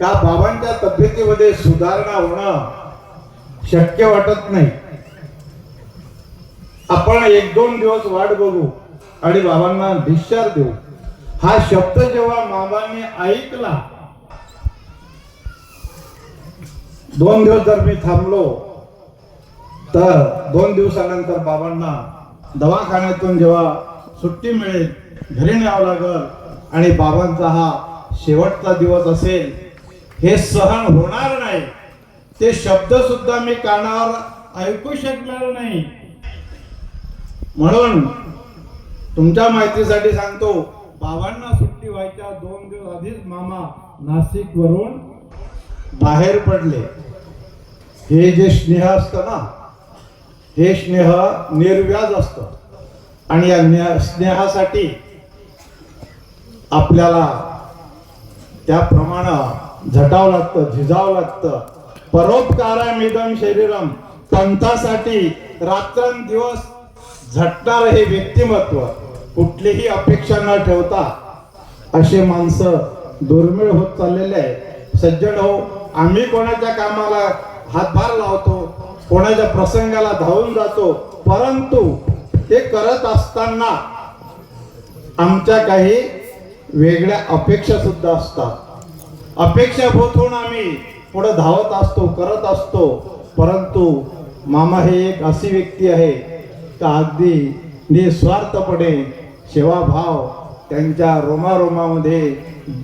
का बाबांच्या तब्येतीमध्ये सुधारणा होणं शक्य वाटत नाही? आपण एक दोन दिवस वाट बघू आणि बाबांना डिस्चार्ज देऊ. हा शब्द जेव्हा मामांनी ऐकला दोन दिवस जर मी थांबलो तर दोन दिवसानंतर बाबांना दवाखान्यातून जेव्हा सुट्टी मिळेल घरी न्यावं लागल आणि बाबांचा हा शेवटचा दिवस असेल हे सहन होणार नाही. ते शब्द सुद्धा मी कानावर ऐकू शकणार नाही. म्हणून तुमच्या माहितीसाठी सांगतो बाबांना सुट्टी व्हायच्या दोन दिवस आधीच मामा नाशिक वरून बाहेर पडले. हे जे स्नेह असत ना हे स्नेह निर्व्याज असतं. आणि या स्नेहासाठी आपल्याला त्याप्रमाणे झटावं लागतं झिजावं लागतं. परोपकारामिदम शरीरम पंथासाठी रात्रंदिवस झटणार हे व्यक्तिमत्व. कुठलीही अपेक्षा न ठेवता असे माणसं दुर्मिळ होत चाललेले आहे सज्जन हो आम्ही कोणाच्या कामाला हातभार लावतो कोणाच्या प्रसंगाला धावून जातो परंतु ते करत असताना आमच्या काही वेगळ्या अपेक्षा सुद्धा असतात. अपेक्षाभूत होऊन आम्ही पुढे धावत असतो करत असतो. परंतु मामा हे एक अशी व्यक्ती आहे का अगदी निस्वार्थपणे सेवाभाव त्यांच्या रोमारोमामध्ये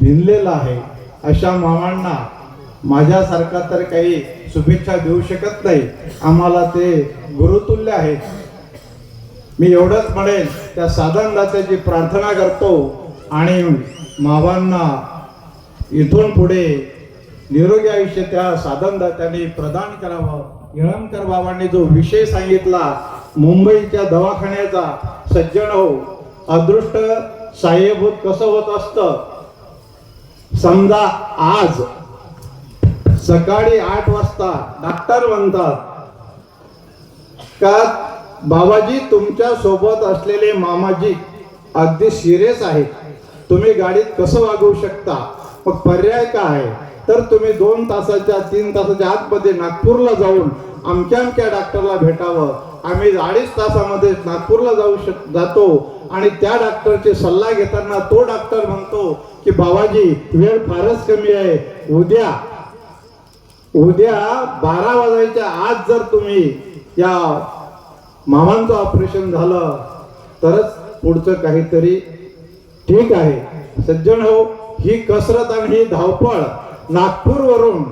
भिनलेला आहे. अशा मामांना माझ्यासारखा तर काही शुभेच्छा देऊ शकत नाही. आम्हाला ते गुरुतुल्य आहेत मी एवढंच म्हणेन त्या साधनदात्याची प्रार्थना करतो आणि मावांना इथून पुढे निरोगी आयुष्य त्या साधनदात्याने प्रदान करावं. येळंकर बाबांनी जो विषय सांगितला मुंबईच्या दवाखान्याचा सज्जन हो अदृष्ट साह्यभूत कसं होत असतं? समजा आज सकाळी आठ वाजता डॉक्टर म्हणतात का बाबाजी तुमच्यासोबत असलेले मामाजी अगदी सिरियस आहेत. तुम्ही गाडीत कसं वागवू शकता? मग पर्याय काय तर तुम्ही दोन तासाच्या तीन तासाच्या आतमध्ये नागपूरला जाऊन आमच्या आमच्या डॉक्टरला भेटावं. आम्ही अडीच तासामध्ये नागपूरला जाऊ शक जातो. आणि त्या डॉक्टरचे सल्ला घेताना तो डॉक्टर म्हणतो की बाबाजी वेळ फारच कमी आहे. उद्या उद्या बारा वाजायच्या आज जर तुम्ही या मामांचं ऑपरेशन झालं तरच पुढचं काहीतरी ठीक आहे. सज्जन हो ही कसरत आणि ही धावपळ नागपूरवरून